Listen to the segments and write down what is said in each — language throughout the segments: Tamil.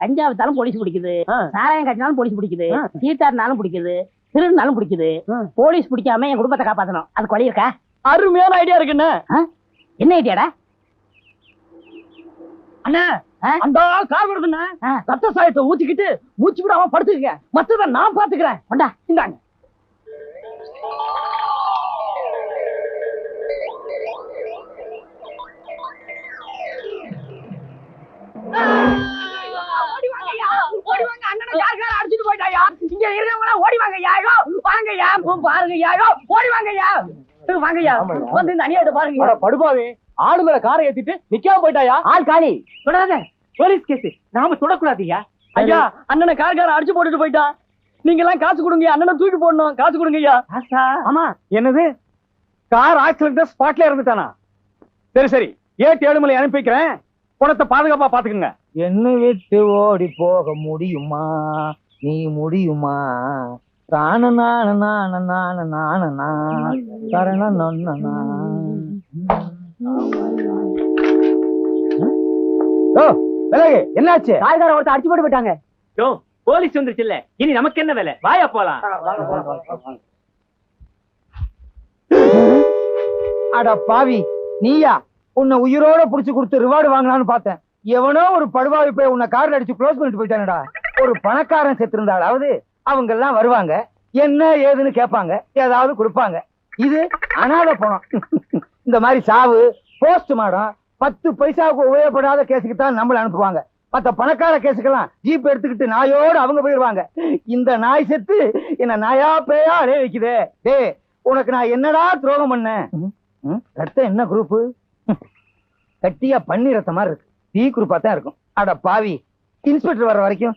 கஞ்சா வித்தாலும் போலீஸ் பிடிக்குது. சாராயம் காய்ச்சினாலும் போலீஸ் பிடிக்குது. சீட்டாடினாலும் பிடிக்குது. திருடினாலும் பிடிக்குது. போலீஸ் பிடிக்காம என் குடும்பத்தை காப்பாத்தணும். அது கொலை இருக்கா? அருமையான ஐடியா இருக்குண்ணே என்ன? ஐடியாடா அண்ணா? அந்த கார் வருதுண்ணே. ரத்த சாயத்தை ஊத்திக்கிட்டு மூச்சு விடாம படுத்துக்கங்க. மத்தத நான் பாத்துக்கிறேன் கொண்டா. இந்தாங்க. பாருங்கய்யா, ஐயோ, ஓடி வாங்கய்யா. வாங்கய்யா, வந்து இந்த அநியாயத்தை பாருங்க. படுபாவே. ஆளு மேல காரை ஏத்திட்டு நிக்காம போயிட்டாயா? ஆள் காலி. தொடாத. Police case. நாம தொடக்கூடாதுயா ஐயா. அண்ணனை கார் கார் அடிச்சு போட்டுட்டு போயிட்டான். நீங்க எல்லாம் காசு கொடுங்க அண்ணனை தூக்கி போடணும். காசு கொடுங்க ஐயா ஆமா. என்னது? கார் ஆக்சிடென்ட் ஸ்பாட்ல இறந்துட்டானா? சரி சரி. ஏட்டு ஏழுமலை அனுப்பி வைக்கிறேன். பணத்தை பாதுகாப்பா பாத்துக்கங்க. என்னை விட்டு ஓடி போக முடியுமா? நீ முடியுமா? என்னாச்சு? காய்கார ஒருத்தர் அடிச்சு போட்டு போயிட்டாங்க. யோ போலீஸ் வந்துருச்சுல்ல. இனி நமக்கு என்ன வேலை? வாயா போலாம். அட பாவி நீயா? உன்னை உயிரோட புடிச்சு கொடுத்து ரிவார்டு வாங்கலாம்னு பார்த்தேன். எவனோ ஒரு படுவாவி போய் உன்னை கார்ல அடிச்சு க்ளோஸ் பண்ணிட்டு போயிட்டானடா. ஒரு பணக்காரன் செத்து இருந்தாலாவது அவங்க எல்லாம் வருவாங்க. என்ன ஏதுன்னு கேட்பாங்க. ஏதாவது கொடுப்பாங்க. இது அனாதை பணம். இந்த மாதிரி சாவு போஸ்ட் மாடம் பத்து பைசாவுக்கு உபயோகப்படாத கேஸுக்கு தான் நம்மள அனுப்புவாங்க. மத்த பணக்கார கேஸுக்கெல்லாம் ஜீப் எடுத்துக்கிட்டு நாயோடு அவங்க போயிடுவாங்க இந்த நாய் செத்து என்ன நாயா பேயா அடைய வைக்குதே டேய் உனக்கு நான் என்னடா துரோகம் பண்ணேன்? ரத்தம் என்ன குரூப்பு கட்டியா பன்னி ரத்தம் மாதிரி இருக்கு. பி குரூப்பா தான் இருக்கும். அட பாவி இன்ஸ்பெக்டர் வர்ற வரைக்கும்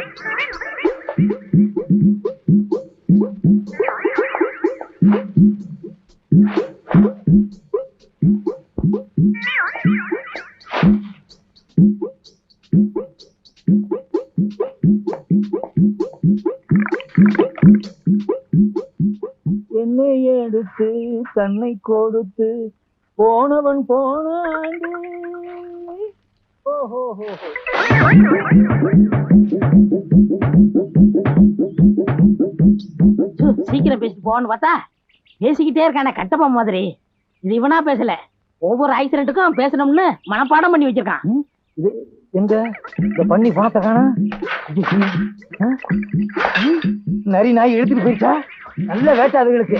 எடுத்து தன்னை கொடுத்து போனவன் போனாண்டு. சீக்கிரம் பேசிட்டு போன்னு பார்த்தா பேசிக்கிட்டே இருக்கானே கட்டப்பா மாதிரி. இது இவனா பேசல. ஒவ்வொரு ஆக்சிடென்ட்டுக்கும் பேசணும்னு மனப்பாடம் பண்ணி வச்சிருக்கான். இது எங்க? இந்த பண்ணி பணத்தை காணா நரி நாய் இழுத்துட்டு போயிடுச்சா? நல்ல வேட்டை அதுகளுக்கு.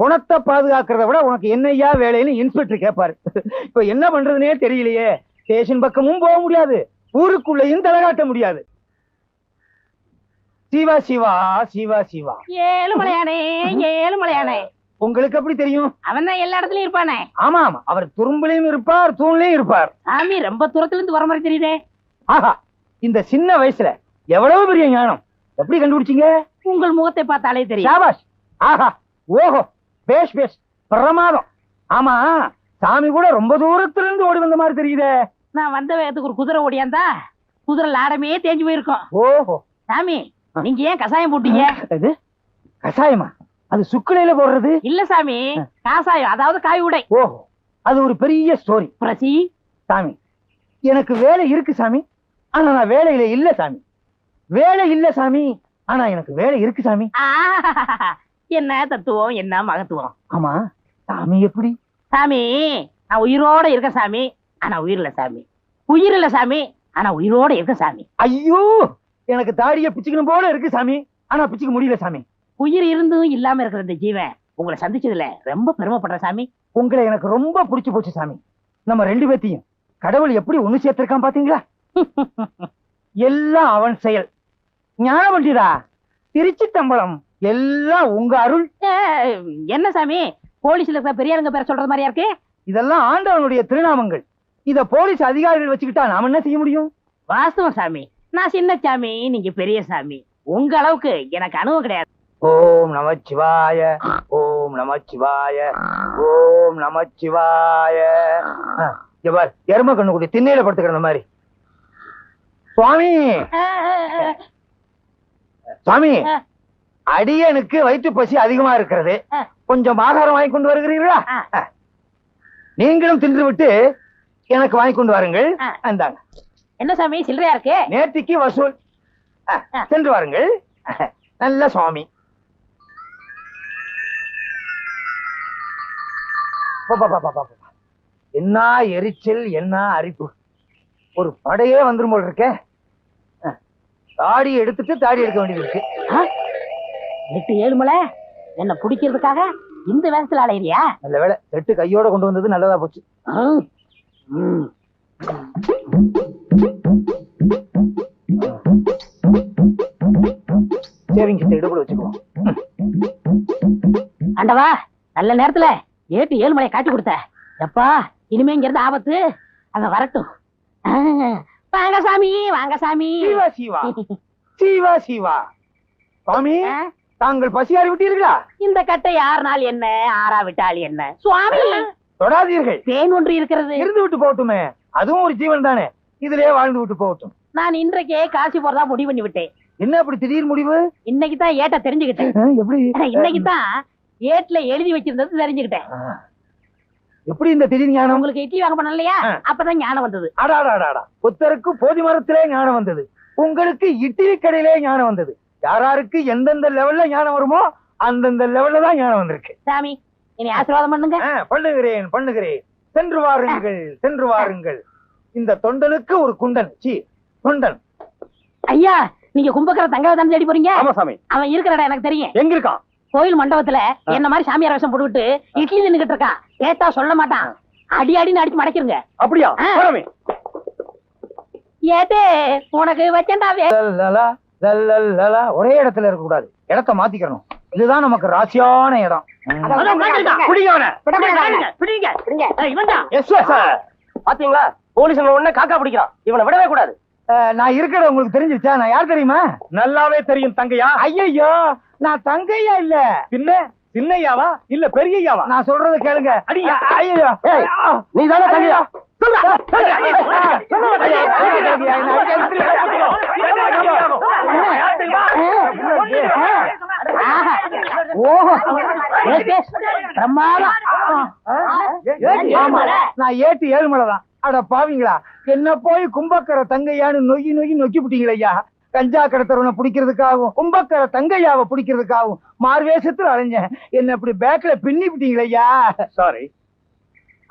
பணத்தை பாதுகாக்கிறத விட உனக்கு என்னையா வேலைன்னு இன்ஸ்பெக்டர் கேட்பாரு இப்ப என்ன பண்றதுனே தெரியலையே. ஸ்டேஷன் பக்கமும் போக முடியாது. ஊருக்குள்ளேயும் தலைகாட்ட முடியாது. சிவா சிவா சிவா சிவா. ஏழு மலையானே ஏழு மலையானே. உங்களுக்கு எப்படி தெரியும்? அவன் தான் எல்லா இடத்துலயும் இருப்பானே. ஆமா ஆமா. அவர் துரும்புலையும் இருப்பார் தூண்லயும் இருப்பார். சாமி ரொம்ப தூரத்துல இருந்து வர மாதிரி தெரியுதே. ஆஹா இந்த சின்ன வயசுல எவ்வளவு பெரிய ஞானம்? எப்படி கண்டுபிடிச்சீங்க? உங்கள் முகத்தை பார்த்தாலே தெரியும். ஆஹா ஓஹோ. பேஷ் பேஷ். பிரமாதம். ஆமா சாமி கூட ரொம்ப தூரத்துல இருந்து ஓடி வந்த மாதிரி தெரியுதே. நான் வந்த வேகத்துக்கு ஒரு குதிரை ஓடியாந்தா குதிரை லாடமே தேஞ்சு போயிருக்கும். ஓஹோ. சாமி நீங்க ஏன் கசாயம் போட்டீங்க? இது கஷாயமா அது சுக்குலையில போடுறது? இல்ல சாமி காசாயம் அதாவது காய் உடை. ஓஹோ. அது ஒரு பெரிய ஸ்டோரி. பிரசி. சாமி எனக்கு வேலை இருக்கு சாமி ஆனா நான் வேலையில இல்ல சாமி. வேலை இல்ல சாமி ஆனா எனக்கு வேலை இருக்கு சாமி. என்ன தத்துவம் என்ன மகத்துவம்? ஆமா. சாமி எப்படி? சாமி நான் உயிரோட இருக்க சாமி ஆனா உயிர் இல்ல சாமி. உயிர் இல்ல சாமி ஆனா உயிரோட இருக்க சாமி. ஐயோ! எனக்கு தாடிய பிச்சுக்கணும் போல இருக்கு சாமி. ஆனா பிச்சுக்க முடியல சாமி. உயிர் இருந்தும் இல்லாம இருக்கிற இந்த ஜீவன் உங்களை சந்திச்சதுல ரொம்ப பெருமைப்படுற சாமி. உங்களை எனக்கு ரொம்ப பிடிச்சு போச்சு சாமி. நம்ம ரெண்டு பேத்தையும். கடவுள் எப்படி ஒண்ணு சேர்த்திருக்கான் பாத்தீங்களா? எல்லாம் அவன் செயல். ஞான பண்டிதா திருச்சி தம்பலம் எல்லாம் உங்க அருள். என்ன சாமி? போலீஸ்ல இருக்கிற பெரியாருங்க பேர சொல்றது மாதிரியா இருக்கு? இதெல்லாம் ஆண்டவனுடைய திருநாமங்கள். இத போலீஸ் அதிகாரிகள் வச்சுக்கிட்டா நாம என்ன செய்ய முடியும்? வாஸ்தவம் சாமி. நான் சின்ன சாமி நீங்க பெரிய சாமி. உங்க அளவுக்கு எனக்கு அனுபவம் கிடையாது. ஓம் நமச்சிவாய ஓம் நமச்சிவாய ஓம் நமச்சிவாய. பார் எரும கண்ணு கூடி திண்ணையில படுத்துக்கிற மாதிரி. சுவாமி! சுவாமி. அடியனுக்கு வயிற்று பசி அதிகமா இருக்கிறது. கொஞ்சம் ஆகாரம் வாங்கி கொண்டு வருகிறீர்களா. நீங்களும் தின்று விட்டு எனக்கு வாங்கி கொண்டு வாருங்கள். அந்தாங்க என்ன சாமி சில்லறையா இருக்கு நேர்த்திக்கு வசூல். சென்று வாருங்கள் நல்ல சுவாமி. என்ன எரிச்சல் என்ன அரிப்பு ஒரு படையே வந்துரும் போல இருக்கே. தாடி எடுத்துட்டு தாடி எடுக்க வேண்டியது இருக்கு? எட்டு ஏழு மலை என்ன பிடிக்கிறதுக்காக இந்த வேகத்துல அலையிறியா? நல்ல வேளை செட்டு கையோட கொண்டு வந்தது நல்லதா போச்சு. ம். ம். சேவிங் கிட்ட எடுபட வச்சுக்குவோம் ஆண்டவா நல்ல நேரத்துல ஏட்டு ஏழு மலையை காட்டி கொடுத்த. எப்பா இனிமே இங்க இருந்து ஆபத்து. அவன் வரட்டும். வாங்க சாமி வாங்க சாமி. சீவா சீவா. சீவா சீவா. சுவாமி தாங்கள் பசியாறி விட்டீர்களா? இந்த கட்டை யாருனால் என்ன? ஆறா விட்டால் என்ன? சுவாமி! தொடாதீர்கள். தேன் ஒன்று இருக்கிறது. இருந்து விட்டு போகட்டுமே. அதுவும் ஒரு ஜீவன் தானே இதுலயே வாழ்ந்து விட்டு போகட்டும். நான் இன்றைக்கே காசி போறதா முடிவு பண்ணி விட்டேன். என்ன அப்படி திடீர் முடிவு? இன்னைக்கு தான் ஏட்ட தெரிஞ்சுக்கிட்டேன். எப்படி? இன்னைக்கு தான் ஏட்ல எழுதி வச்சிருந்தது தெரிஞ்சுக்கிட்டேன். எப்படி இந்த திடீர் ஞானம்? உங்களுக்கு இட்லி வாங்க பண்ண இல்லையா ஆ. அப்பதான் ஞானம் வந்தது. அடாடாடாடா. புத்தருக்கு போதி மரத்திலே ஞானம் வந்தது. உங்களுக்கு இட்லி கடையிலே ஞானம் வந்தது. யாராருக்கு எந்தெந்த லெவல்ல ஞானம் வருமோ அந்தந்த லெவல்ல தான் ஞானம் வந்திருக்கு. சாமி இனி ஆசீர்வாதம் பண்ணுங்க. பண்ணுகிறேன் பண்ணுகிறேன். சென்று வாருங்கள் சென்று வாருங்கள். இந்த தொண்டனுக்கு ஒரு குண்டன் சி தொண்டன் ஐயா நீங்க கும்பக்கர தங்காவை தானே தேடி போறீங்க? ஆமா சாமி. அவன் இருக்கிற இடம் எனக்கு தெரியும். எங்க இருக்கான்? கோயில் மண்டபத்துல என்ன மாதிரி சாமியார் வேஷம் போட்டுக்கிட்டு இட்லி நின்னுகிட்டு இருக்கான். கேட்டா சொல்ல மாட்டான். அடி அடின்னு அடிச்சு மடக்கிருங்க. அப்படியா. ஏட்டே உனக்கு லல்லலலா. ஒரே இடத்துல இருக்க கூடாது இடத்த மாத்திக்கணும். இதுதான் நமக்கு ராசியான இடம். பாத்தீங்களா? போலீஸ் உடனே காக்கா பிடிக்கிறான். இவனை விடவே கூடாது. நான் இருக்கிறது உங்களுக்கு தெரிஞ்சிருச்சா நான் யார் தெரியுமா? நல்லாவே தெரியும் தங்கையா? ஐயோ நான் தங்கையா இல்ல? பின்ன சின்னையாவா? இல்ல பெரியய்யாவா? நான் சொல்றத கேளுங்க. அடியா. ஐயோ நீ தானே தங்கையா? நான் ஏட்டு ஏழுமலை தான் அட பாவிங்களா என்ன போய் கும்பக்கர தங்கையான்னு நொய்யி நொய்யி நொக்கி விட்டீங்களே ஐயா கஞ்சா கடத்தரவனை பிடிக்கிறதுக்காகவும் கும்பக்கர தங்கையாவை பிடிக்கிறதுக்காகவும் மார்வேஷத்துல அலைஞ்சேன் என்ன இப்படி பேக்ல பின்னி விட்டீங்களா ஐயா சாரி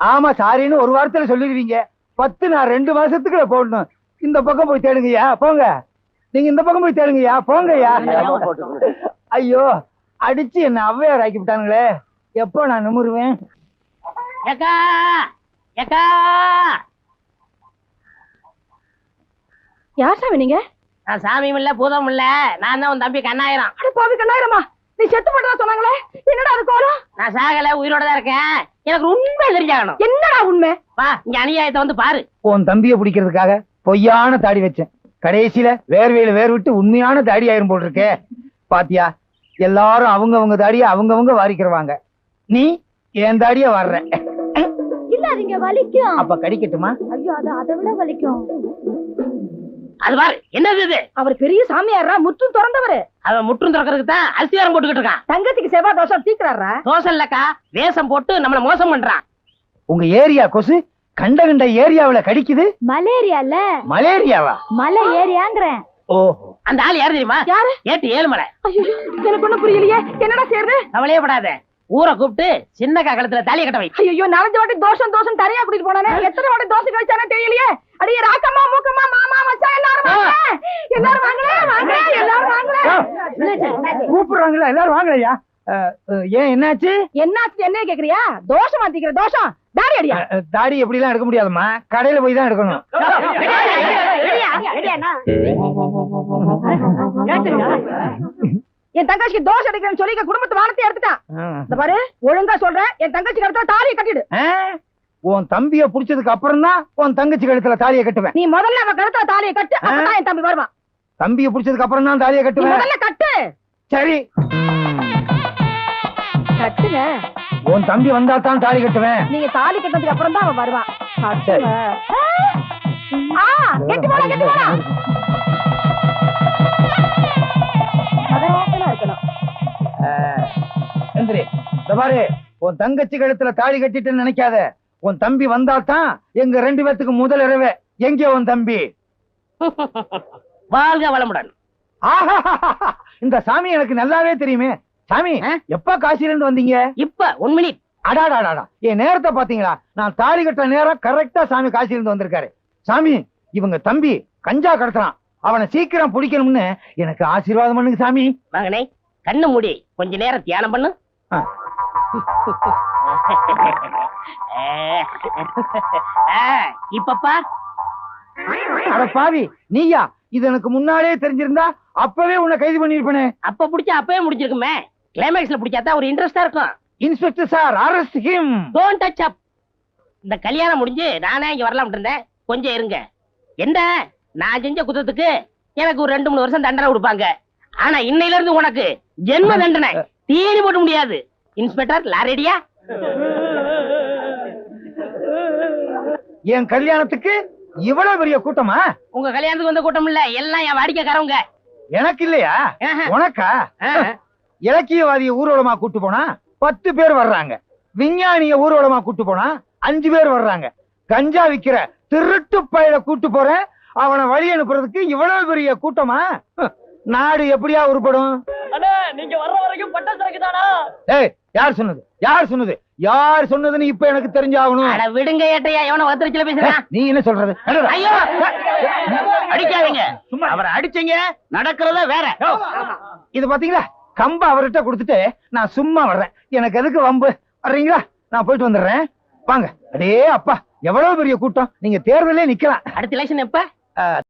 ஆமா சாரின்னு ஒரு வாரத்துல சொல்லிடுவீங்க. பத்து நான் ரெண்டு மாசத்துக்குள்ள போடணும். இந்த பக்கம் போய் தேடுங்கய்யா போங்க. நீங்க இந்த பக்கம் போய் தேடுங்கய்யா போங்கய்யா. ஐயோ அடிச்சு என்ன ஔவையார் ஆக்கி விட்டானுங்களே. எப்போ நான் நிமிருவேன்? ஏக்கா ஏக்கா. யார் சாமி நீங்க? நான் சாமியும் இல்ல பூதம் இல்ல. நான் தான் உன் தம்பி கண்ணாயிரம். அட பாவி கண்ணாயிரமா? நீ செத்து போட்டதா சொன்னாங்களே? என்னடா அது கோலம் நான் சாகல உயிரோட தான் இருக்கேன். எனக்கு உண்மை தெரிஞ்சாகணும். என்னடா உண்மை? வா இங்க அநியாயத்தை வந்து பாரு. உன் தம்பியை பிடிக்கிறதுக்காக பொய்யான தாடி வச்சேன். கடைசியில வேர்வையில வேர் விட்டு உண்மையான தாடி ஆயிரும் போல் இருக்கே பாத்தியா எல்லாரும் அவங்க அவங்க தாடிய அவங்கவங்க வாரிக்கிறவாங்க. நீ என் தாடிய வர்ற. இல்ல அதுங்க வலிக்கும். அப்ப கடிக்கட்டுமா? ஐயோ அது அதை விட வலிக்கும். அது பாரு என்னது இது? அவர் பெரிய சாமியாரா முற்றும் திறந்தவரு. அவன் முற்றும் திறக்கிறதுக்கு தான் அரிசியாரம் போட்டுக்கிட்டு இருக்கான். தங்கத்துக்கு செவ்வாய் தோஷம் தீக்குறாரா தோசை இல்லக்கா வேஷம் போட்டு நம்மள மோசம் பண்றான். உங்க ஏரியா கொசு கண்ட கண்ட ஏரியாவுல கடிக்குது? மலேரியால? மலேரியாவா? மலை ஏரியாங்கிறேன். ஓஹோ. அந்த ஆள் யார் தெரியுமா? யாரு? ஏட்டு ஏழுமலை. ஐயோ எனக்கு ஒண்ணும் புரியலையே. என்னடா செய்யறது கவலையே படாத. ஊரை கூப்பிட்டு சின்ன கழுத்துல தாலியை கட்ட வை. ஐயோ நாலஞ்சு வாட்டி தோஷம் தோஷம் தரையா கூட்டிட்டு போனானே. எத்தனை வாட்டி தோசை கழிச்சானே தெரியலையே. அடியே ராக்கம்மா மூக்கம்மா மாமா மச்சான் எல்லாரும் வாங்க. எல்லாரும் வாங்களே வாங்க எல்லாரும் வாங்களே. கூப்பிடுறாங்களா? எல்லாரும் வாங்கலையா? ஏன் என்னாச்சு? என்னாச்சு என்ன கேக்குறியா? தோஷம் மாத்திக்கிற தோஷம். தாடி அடியா? தாடி எப்படி எல்லாம் எடுக்க முடியாதும்மா. கடையில போய் தான் எடுக்கணும். என் தங்கச்சிக்கு தோசை அடிக்கிறேன்னு சொல்லி குடும்பத்து வானத்தை எடுத்துட்டான் பாரு ஒழுங்கா சொல்றேன். என் தங்கச்சி கழுத்துல தாலியை கட்டிடு? உன் தம்பிய புடிச்சதுக்கு அப்புறம் தான் உன் தங்கச்சி கழுத்துல தாலியை கட்டுவேன். நீ முதல்ல அவன் கழுத்துல தாலியை கட்டு அப்பதான் என் தம்பி வருவான். தம்பிய புடிச்சதுக்கு அப்புறம் தான் தாலியை கட்டுவேன். முதல்ல கட்டு. சரி. கட்டுங்க. உன் தம்பி வந்தா தான் தாலி கட்டுவேன். நீங்க தாலி கட்டினதுக்கு அப்புறம் தான் அவன் வருவான். சரி. ஆ, கெட்டி போடா, கெட்டி போடா. மதரோசனா இருக்கணும். எந்திரி பாரு உன் தங்கச்சி கழுத்துல தாலி கட்டிட்டு நினைக்காத. உன் தம்பி வந்தா தான் எங்க ரெண்டு பேத்துக்கு முதல் இரவே. எங்கே உன் தம்பி? வாழ்க வளமுடன். இந்த சாமி எனக்கு நல்லாவே தெரியுமே. சாமி? எப்ப காசில இருந்து வந்தீங்க? இப்ப ஒன் மினிட் அடாடாடாடா என் நேரத்தை பாத்தீங்களா? நான் தாலி கட்ட நேரம் கரெக்டா சாமி காசில இருந்து வந்திருக்காரு. சாமி இவங்க தம்பி கஞ்சா கடத்துறான். அவனை சீக்கிரம் பிடிக்கணும்னு எனக்கு ஆசீர்வாதம் பண்ணுங்க சாமி. மகனே கண்ணு மூடி கொஞ்ச நேரம் தியானம் பண்ணு. இப்ப பார் அட பாவி நீயா? இது எனக்கு முன்னாடியே தெரிஞ்சிருந்தா அப்பவே உன்னை கைது பண்ணிருப்பேனே அப்ப புடிச்சா அப்பவே முடிஞ்சிருக்குமே. கிளைமேக்ஸ்ல பிடிச்சாதான் ஒரு இன்ட்ரெஸ்டா இருக்கும். Inspector sir arrest him don't touch up இந்த கல்யாணம் முடிஞ்சு நானே இங்க வரலாம் இருந்தேன். கொஞ்சம் இருங்க. என்ன நான் செஞ்ச குத்தத்துக்கு எனக்கு ஒரு ரெண்டு மூணு வருஷம் தண்டனை கொடுப்பாங்க. ஆனா இன்னையில இருந்து உனக்கு ஜென்ம தண்டனை. தீனி போட முடியாது. இன்ஸ்பெக்டர் லாரடியா என் கல்யாணத்துக்கு இவ்வளவு பெரிய கூட்டமா? உங்க கல்யாணத்துக்கு வந்த கூட்டம் இல்ல. எல்லாம் என் வாடிக்கைக்காரவங்க. எனக்கு இல்லையா. உனக்கா. இலக்கியவாதிய ஊர்வலமா கூட்டு போனா பத்து பேர் வர்றாங்க. விஞ்ஞானிய ஊர்வலமா கூட்டு போனா அஞ்சு பேர் வர்றாங்க. கஞ்சா விக்கிற திருட்டு பயில கூட்டு போறேன். அவனை வழி அனுப்புறதுக்கு இவ்வளவு பெரிய கூட்டமா? நாடு எப்படியா உருப்படும்? நீங்க வர்ற வரைக்கும் பட்ட சரக்கு தானா? யார் சொன்னது? யார் சொன்னது? யார் சொன்னதுன்னு இப்ப எனக்கு தெரிஞ்சாகணும். அட விடுங்க ஏட்டையா எவன வத்திரச்சில பேசுறான் நீ என்ன சொல்றது. ஐயோ! அடிக்காதீங்க. அவரை அடிச்சீங்க நடக்கிறத வேற. இது பாத்தீங்களா? கம்ப அவர்கிட்ட கொடுத்துட்டு நான் சும்மா வர்றேன். எனக்கு எதுக்கு வம்பு? வர்றீங்களா? நான் போயிட்டு வந்துடுறேன். வாங்க. அடே அப்பா. எவ்வளவு பெரிய கூட்டம். நீங்க தேர்தலே நிக்கலாம். அடுத்த எலெக்ஷன் எப்ப?